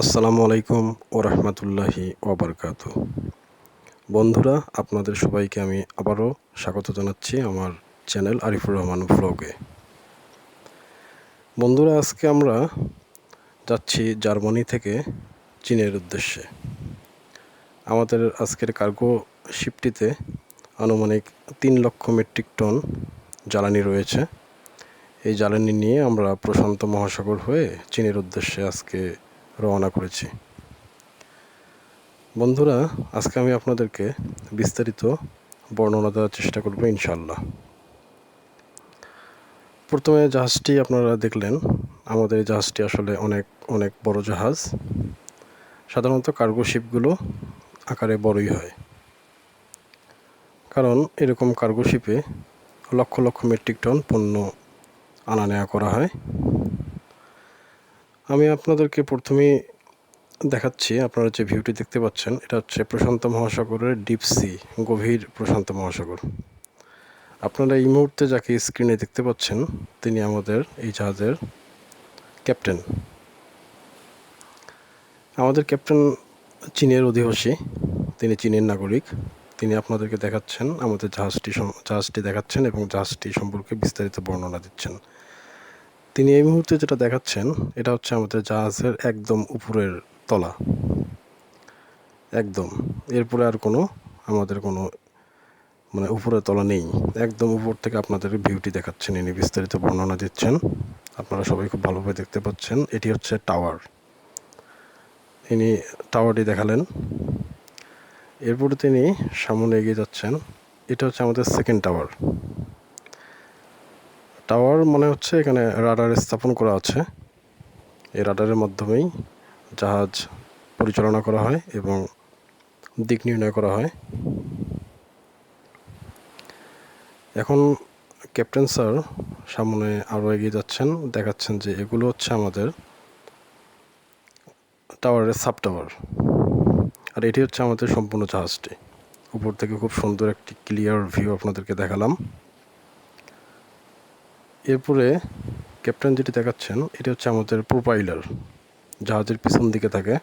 আসসালামু আলাইকুম ও রহমতুল্লাহি ওবরকাত বন্ধুরা, আপনাদের সবাইকে আমি আবারও স্বাগত জানাচ্ছি আমার চ্যানেল আরিফুর রহমান ব্লগে। বন্ধুরা, আজকে আমরা যাচ্ছি জার্মানি থেকে চীনের উদ্দেশ্যে। আমাদের আজকের কার্গো শিপটিতে আনুমানিক তিন লক্ষ মেট্রিক টন জ্বালানি রয়েছে। এই জ্বালানি নিয়ে আমরা প্রশান্ত মহাসাগর হয়ে চীনের উদ্দেশ্যে আজকে রওনা করেছি। বন্ধুরা, আজকে আমি আপনাদেরকে বিস্তারিত বর্ণনা দেওয়ার চেষ্টা করব ইনশাল্লাহ প্রথমে জাহাজটি আপনারা দেখলেন। আমাদের এই জাহাজটি আসলে অনেক অনেক বড় জাহাজ। সাধারণত কার্গো শিপগুলো আকারে বড়ই হয়। কারণ এরকম কার্গো শিপে লক্ষ লক্ষ মেট্রিক টন পণ্য আনা নেওয়া করা হয়। আমি আপনাদেরকে প্রথমে দেখাচ্ছি, আপনারা যে ভিউটি দেখতে পাচ্ছেন, এটা হচ্ছে প্রশান্ত মহাসাগরের ডিপ সি গভীর প্রশান্ত মহাসাগর। আপনারা এই মুহূর্তে যাকে স্ক্রিনে দেখতে পাচ্ছেন, তিনি আমাদের, এই জাহাজের ক্যাপ্টেন আমাদের ক্যাপ্টেন চীনের অধিবাসী, তিনি চীনের নাগরিক। তিনি আপনাদেরকে দেখাচ্ছেন, আমাদের জাহাজটি জাহাজটি দেখাচ্ছেন এবং জাহাজটি সম্পর্কে বিস্তারিত বর্ণনা দিচ্ছেন। তিনি এই মুহূর্তে যেটা দেখাচ্ছেন, এটা হচ্ছে আমাদের জাহাজের একদম উপরের তলা। একদম। এরপরে আর কোনো আমাদের কোনো মানে উপরের তলা নেই। একদম উপর থেকে আপনাদের ভিউটি দেখাচ্ছেন, ইনি বিস্তারিত বর্ণনা দিচ্ছেন। আপনারা সবাই খুব ভালোভাবে দেখতে পাচ্ছেন, এটি হচ্ছে টাওয়ার। ইনি টাওয়ারটি দেখালেন। এরপরে তিনি সামনে এগিয়ে যাচ্ছেন, এটা হচ্ছে আমাদের সেকেন্ড টাওয়ার টাওয়ার মনে হচ্ছে এখানে রাডার স্থাপন করা আছে। এই রাডারের মাধ্যমেই জাহাজ পরিচালনা করা হয় এবং দিক নির্ণয় করা হয়। এখন ক্যাপ্টেন স্যার সামনে আরও এগিয়ে যাচ্ছেন, দেখাচ্ছেন যে এগুলো হচ্ছে আমাদের টাওয়ারের সাব টাওয়ার। আর এটি হচ্ছে আমাদের সম্পূর্ণ জাহাজটি। উপর থেকে খুব সুন্দর একটি ক্লিয়ার ভিউ আপনাদেরকে দেখালাম। এরপরে ক্যাপ্টেন যেটি দেখাচ্ছেন, এটি হচ্ছে আমাদের প্রোপাইলার। জাহাজের পিছন দিকে থাকে।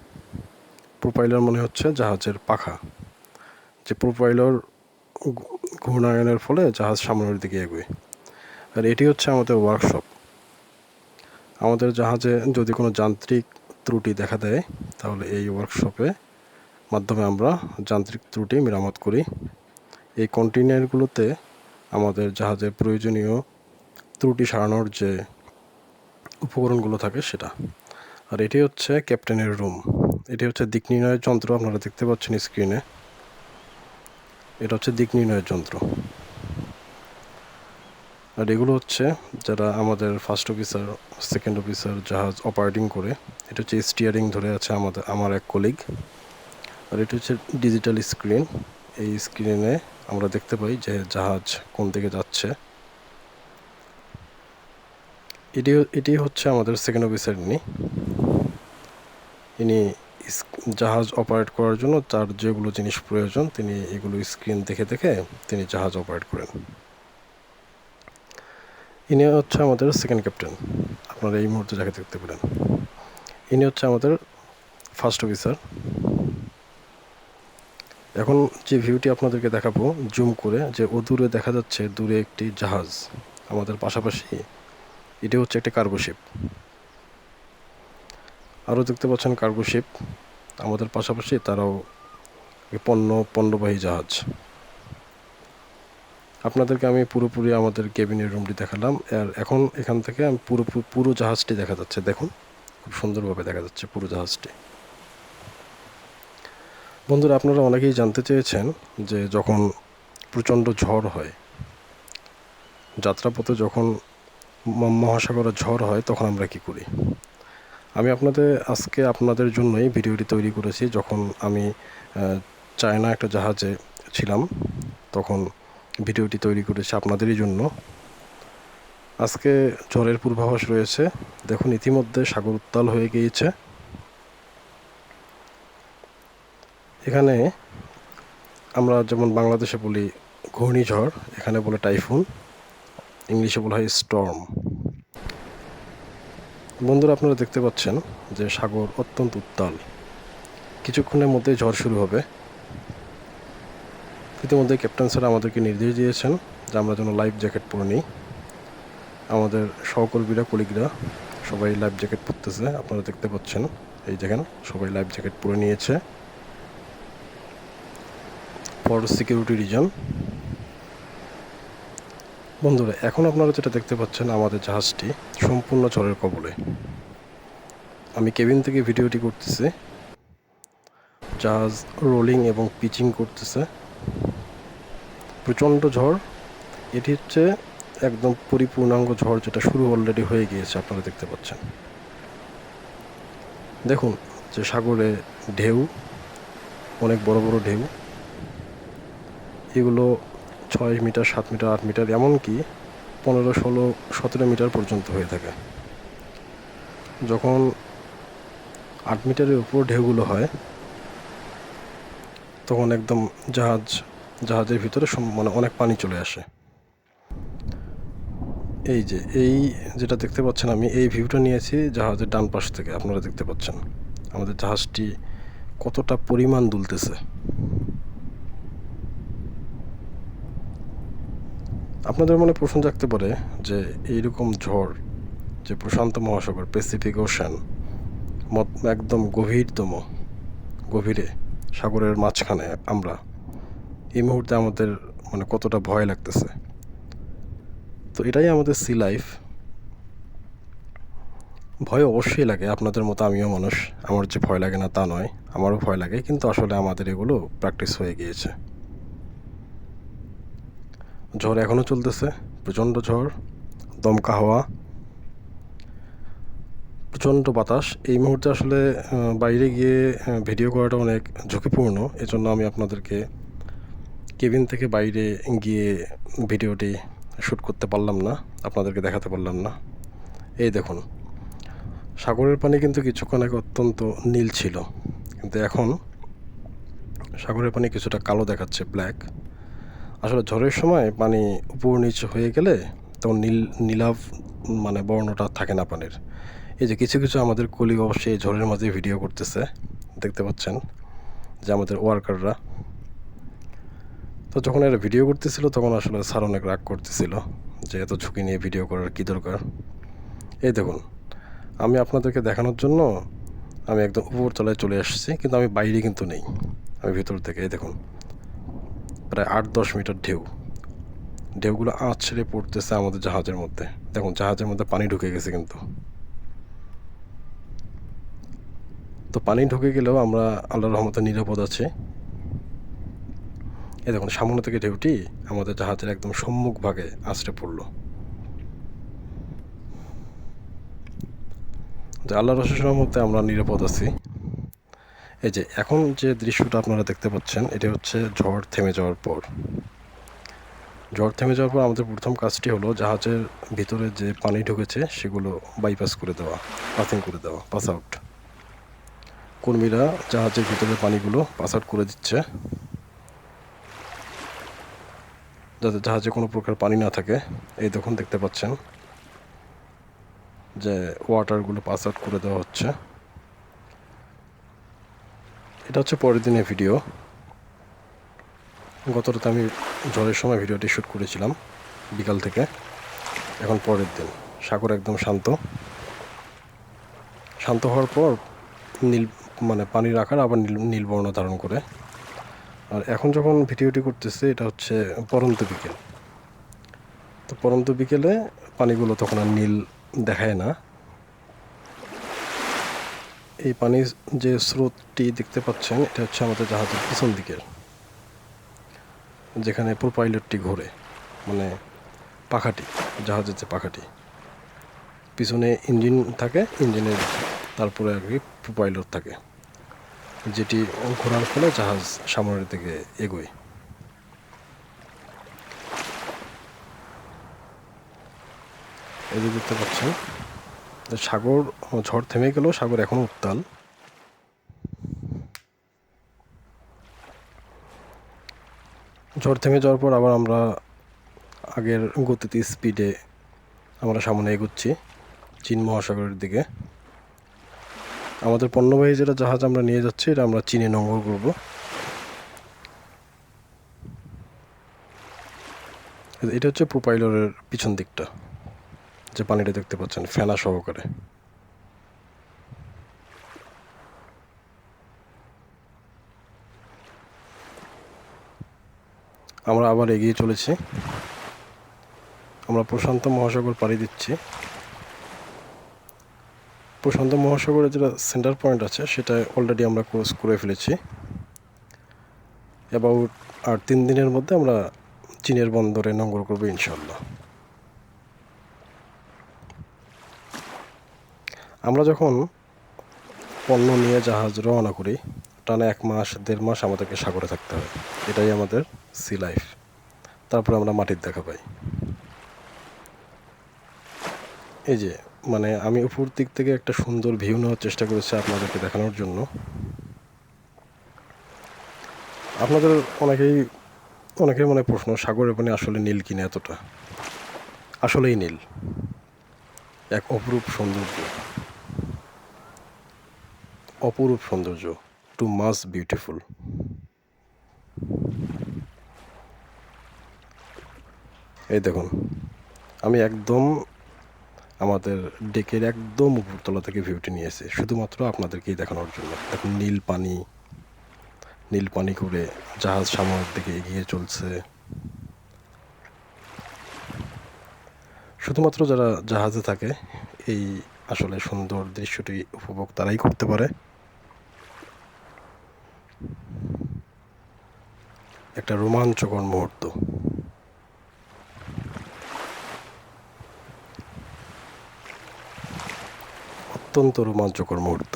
প্রোপাইলার মনে হচ্ছে জাহাজের পাখা। যে প্রোপাইলার ঘূর্ণায়নের ফলে জাহাজ সামনের দিকে এগোয়। আর এটি হচ্ছে আমাদের ওয়ার্কশপ আমাদের জাহাজে যদি কোনো যান্ত্রিক ত্রুটি দেখা দেয়, তাহলে এই ওয়ার্কশপে মাধ্যমে আমরা যান্ত্রিক ত্রুটি মেরামত করি। এই কন্টেনারগুলোতে আমাদের জাহাজের প্রয়োজনীয় ত্রুটি সারানোর যে উপকরণগুলো থাকে সেটা। আর এটি হচ্ছে ক্যাপ্টেনের রুম। এটি হচ্ছে দিক নির্ণয়ের যন্ত্র, আপনারা দেখতে পাচ্ছেন স্ক্রিনে। এটা হচ্ছে দিক নির্ণয়ের যন্ত্র। আর এগুলো হচ্ছে যারা আমাদের ফার্স্ট অফিসার সেকেন্ড অফিসার জাহাজ অপারেটিং করে, এটা হচ্ছে স্টিয়ারিং ধরে আছে আমাদের, আমার এক কলিগ আর এটা হচ্ছে ডিজিটাল স্ক্রিন এই স্ক্রিনে আমরা দেখতে পাই যে জাহাজ কোন দিকে যাচ্ছে। এটি এটি হচ্ছে আমাদের সেকেন্ড অফিসার ইনি। ইনি জাহাজ অপারেট করার জন্য তার যেগুলো জিনিস প্রয়োজন, তিনি এগুলো স্ক্রিন দেখে দেখে তিনি জাহাজ অপারেট করেন। ইনি হচ্ছে আমাদের সেকেন্ড ক্যাপ্টেন আপনারা এই মুহূর্তে যাকে দেখতে পেলেন। ইনি হচ্ছে আমাদের ফার্স্ট অফিসার এখন যে ভিউটি আপনাদেরকে দেখাবো জুম করে, যে ও দূরে দেখা যাচ্ছে দূরে একটি জাহাজ। আমাদের পাশাপাশি এটি হচ্ছে একটি কার্গো শিপ আরও দেখতে পাচ্ছেন কার্গো শিপ আমাদের পাশাপাশি তারাও পণ্য, পণ্যবাহী জাহাজ। আপনাদেরকে আমি পুরোপুরি আমাদের কেবিনের রুমটি দেখালাম। আর এখন এখান থেকে আমি পুরো পুরো জাহাজটি দেখা যাচ্ছে। দেখুন, খুব সুন্দরভাবে দেখা যাচ্ছে পুরো জাহাজটি। বন্ধুরা, আপনারা অনেকেই জানতে চেয়েছেন যে যখন প্রচণ্ড ঝড় হয়, যাত্রাপথে যখন মহাসাগরের ঝড় হয়, তখন আমরা কি করি? আমি আপনাদের, আজকে আপনাদের জন্যই ভিডিওটি তৈরি করেছি। যখন আমি চায়না একটা জাহাজে ছিলাম, তখন ভিডিওটি তৈরি করেছি আপনাদেরই জন্য। আজকে ঝড়ের পূর্বাভাস রয়েছে। দেখুন, ইতিমধ্যে সাগর উত্তাল হয়ে গিয়েছে। এখানে আমরা যেমন বাংলাদেশে বলি ঘূর্ণিঝড়, এখানে বলে টাইফুন। ইংলিশে বলা হয় স্টর্ম। বন্ধুরা, আপনারা দেখতে পাচ্ছেন যে সাগর অত্যন্ত উত্তাল। কিছুক্ষণের মধ্যে ঝড় শুরু হবে। ইতিমধ্যে ক্যাপ্টেন স্যার আমাদেরকে নির্দেশ দিয়েছেন যে আমরা যেন লাইফ জ্যাকেট পরে নিই। আমাদের সহকর্মীরা, কলিগরা সবাই লাইফ জ্যাকেট পরতেছে। আপনারা দেখতে পাচ্ছেন, এই দেখেন, সবাই লাইফ জ্যাকেট পরে নিয়েছে। For security reason. বন্ধুরা, এখন আপনারা যেটা দেখতে পাচ্ছেন আমাদের জাহাজটি সম্পূর্ণ ঝড়ের কবলে। আমি কেবিন থেকে ভিডিওটি করতেছি। জাহাজ রোলিং এবং পিচিং করতেছে। প্রচণ্ড ঝড়। এটি হচ্ছে একদম পরিপূর্ণাঙ্গ ঝড় যেটা শুরু অলরেডি হয়ে গিয়েছে, আপনারা দেখতে পাচ্ছেন। দেখুন, যে সাগরে ঢেউ, অনেক বড় বড় ঢেউ। এগুলো ছয় মিটার, সাত মিটার, আট মিটার, এমনকি পনেরো, ষোলো, সতেরো মিটার পর্যন্ত হয়ে থাকে। যখন আট মিটারের উপর ঢেউগুলো হয়, তখন একদম জাহাজ, জাহাজের ভিতরে মানে অনেক পানি চলে আসে। এই যে, এই যেটা দেখতে পাচ্ছেন আমি, এই ভিউটা নিয়েছি জাহাজের ডান পাশ থেকে, আপনারা দেখতে পাচ্ছেন। আমাদের জাহাজটি কতটা পরিমাণ দুলতেছে। আপনাদের মনে প্রশ্ন জাগতে পারে যে এইরকম ঝড়, যে প্রশান্ত মহাসাগর প্যাসিফিক ওশান মত- একদম গভীরতম, গভীরে, সাগরের মাঝখানে আমরা, এই মুহূর্তে আমাদের মানে কতটা ভয় লাগতেছে। তো এটাই আমাদের সি লাইফ ভয় অবশ্যই লাগে, আপনাদের মতো আমিও মানুষ। আমার যে ভয় লাগে না তা নয়, আমারও ভয় লাগে, কিন্তু আসলে আমাদের এগুলো প্র্যাকটিস হয়ে গিয়েছে। ঝড় এখনও চলতেছে, প্রচণ্ড ঝড়, দমকা হাওয়া, প্রচণ্ড বাতাস। এই মুহূর্তে আসলে বাইরে গিয়ে ভিডিও করাটা অনেক ঝুঁকিপূর্ণ। এজন্য আমি আপনাদেরকে কেবিন থেকে বাইরে গিয়ে ভিডিওটি শ্যুট করতে পারলাম না, আপনাদেরকে দেখাতে পারলাম না। এই দেখুন, সাগরের পানি কিন্তু কিছুক্ষণ আগে অত্যন্ত নীল ছিল, কিন্তু এখন সাগরের পানি কিছুটা কালো দেখাচ্ছে ব্ল্যাক আসলে ঝড়ের সময় পানি উপর নিচে হয়ে গেলে তখন নীল, নীলাভ মানে বর্ণটা থাকে না পানির। এই যে কিছু কিছু আমাদের কলিগ অবশ্যই ঝড়ের মাঝে ভিডিও করতেছে, দেখতে পাচ্ছেন, যে আমাদের ওয়ার্কাররা তো যখন এরা ভিডিও করতেছিল, তখন আসলে স্যার অনেক রাগ করতেছিল, যে এত ঝুঁকি নিয়ে ভিডিও করার কী দরকার। এই দেখুন, আমি আপনাদেরকে দেখানোর জন্য আমি একদম উপরতলায় চলে আসছি, কিন্তু আমি বাইরে কিন্তু নেই, আমি ভিতর থেকে, এই দেখুন। প্রায় আট, দশ মিটার ঢেউ। ঢেউগুলো আছড়ে পড়তেছে আমাদের জাহাজের মধ্যে। দেখুন, জাহাজের মধ্যে পানি ঢুকে গেছে কিন্তু। তো পানি ঢুকে গেলেও আমরা আল্লাহর রহমতে নিরাপদ আছি। এই দেখুন, সামনে থেকে ঢেউটি আমাদের জাহাজের একদম সম্মুখ ভাগে আছড়ে পড়ল। রসের মধ্যে আমরা নিরাপদ আছি। এই যে, এখন যে দৃশ্যটা আপনারা দেখতে পাচ্ছেন, এটা হচ্ছে ঝড় থেমে যাওয়ার পর। ঝড় থেমে যাওয়ার পর আমাদের প্রথম কাজটি হলো জাহাজের ভিতরে যে পানি ঢুকেছে, সেগুলো বাইপাস করে দেওয়া পাসিং করে দেওয়া পাস আউট কর্মীরা জাহাজের ভিতরে পানিগুলো পাস আউট করে দিচ্ছে। যাতে জাহাজে কোনো প্রকার পানি না থাকে। এই দেখুন, দেখতে পাচ্ছেন যে ওয়াটারগুলো পাস আউট করে দেওয়া হচ্ছে। এটা হচ্ছে পরের দিনের ভিডিও। গত রাতে আমি ঝড়ের সময় ভিডিওটি শ্যুট করেছিলাম, বিকাল থেকে। এখন পরের দিন। সাগর একদম শান্ত। শান্ত হওয়ার পর নীল মানে পানির আকার আবার নীল নীলবর্ণ ধারণ করে। আর এখন যখন ভিডিওটি করতেছে, এটা হচ্ছে পরন্ত বিকেল। তো পরন্ত বিকেলে পানিগুলো তখন আর নীল দেখায় না। এই পানির যে স্রোতটি দেখতে পাচ্ছেন, এটা হচ্ছে আমাদের জাহাজের পিছন দিকের, যেখানে প্রোপাইলটটি ঘোরে মানে পাখাটি, জাহাজের যে পাখাটি। পিছনে ইঞ্জিন থাকে, ইঞ্জিনের তারপরে আর কি প্রোপাইলট থাকে, যেটি ঘোরার ফলে জাহাজ সামনের দিকে এগোয়। যে দেখতে পাচ্ছেন সাগর ঝড় থেমে গেলেও সাগর এখনও উত্তাল। ঝড় থেমে যাওয়ার পর আবার আমরা আগের গতিতে স্পিডে আমরা সামনে এগোচ্ছি, চীন মহাসাগরের দিকে। আমাদের পণ্যবাহী যেটা জাহাজ আমরা নিয়ে যাচ্ছি, এটা আমরা চীনে নোঙ্গর করব। এটা হচ্ছে প্রোপাইলরের পিছন দিকটা। যে পানিটা দেখতে পাচ্ছেন ফেনা সহকারে। আমরা আবার এগিয়ে চলেছি। আমরা প্রশান্ত মহাসাগর পাড়ি দিচ্ছি। প্রশান্ত মহাসাগরের যেটা সেন্টার পয়েন্ট আছে, সেটা অলরেডি আমরা ক্রস করে ফেলেছি। অ্যাবাউট আর তিন দিনের মধ্যে আমরা চীনের বন্দরে নোংর করব ইনশাল্লাহ আমরা যখন পণ্য নিয়ে জাহাজ রওনা করি, টানা এক মাস, দেড় মাস আমাদেরকে সাগরে থাকতে হয়। এটাই আমাদের সি লাইফ তারপরে আমরা মাটির দেখা পাই। এই যে মানে আমি উপর দিক থেকে একটা সুন্দর ভিউ নেওয়ার চেষ্টা করেছি আপনাদেরকে দেখানোর জন্য। আপনাদের অনেকেই, অনেকের মনে প্রশ্ন, সাগরের পানি আসলে নীল কিনা এতটা? আসলেই নীল। এক অপরূপ সৌন্দর্য। অপরূপ সৌন্দর্য টু মাস বিউটিফুল এই দেখুন, আমি একদম আমাদের ডেকের একদম উপরতলা থেকে ভিউটি নিয়েছি শুধুমাত্র আপনাদেরকেই দেখানোর জন্য। দেখুন, নীল পানি নীল পানি করে জাহাজ সামনের দিকে এগিয়ে চলছে। শুধুমাত্র যারা জাহাজে থাকে, এই আসলে সুন্দর দৃশ্যটি উপভোগ তারাই করতে পারে। একটা রোমাঞ্চকর মুহূর্ত। অত্যন্ত রোমাঞ্চকর মুহূর্ত।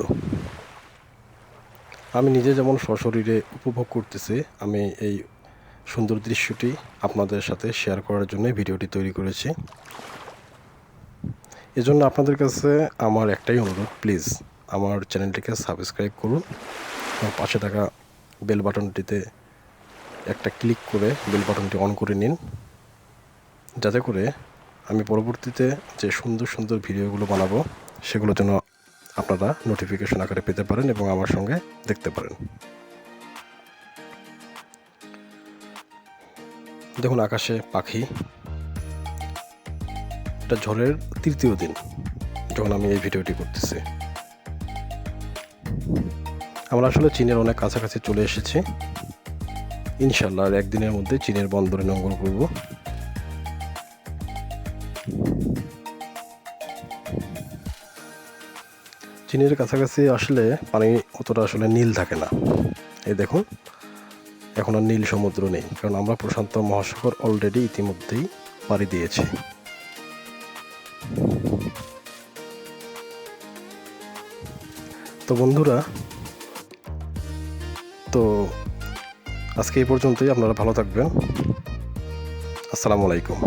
আমি নিজে যেমন সশরীরে উপভোগ করতেছি, আমি এই সুন্দর দৃশ্যটি আপনাদের সাথে শেয়ার করার জন্য ভিডিওটি তৈরি করেছি। এজন্য আপনাদের কাছে আমার একটাই অনুরোধ প্লিজ আমার চ্যানেলটিকে সাবস্ক্রাইব করুন পাশে থাকা বেল বাটনটিতে একটা ক্লিক করে বেল বাটনটি অন করে নিন। যাতে করে আমি পরবর্তীতে যে সুন্দর সুন্দর ভিডিওগুলো বানাবো, সেগুলো যেন আপনারা নোটিফিকেশন আকারে পেতে পারেন এবং আমার সঙ্গে দেখতে পারেন। দেখুন আকাশে পাখি। এটা ঝড়ের তৃতীয় দিন যখন আমি এই ভিডিওটি করতেছি। আমরা আসলে চীনের অনেক কাছাকাছি চলে এসেছি। ইনশাল্লাহ আর একদিনের মধ্যে চীনের বন্দরে নোংর করব। চীনের কাছাকাছি আসলে পানি অতটা আসলে নীল থাকে না। এই দেখুন, এখন আর নীল সমুদ্র নেই, কারণ আমরা প্রশান্ত মহাসাগর অলরেডি ইতিমধ্যেই পাড়ি দিয়েছি। তো বন্ধুরা আজকে এই পর্যন্তই আপনারা ভালো থাকবেন। আসসালামু আলাইকুম।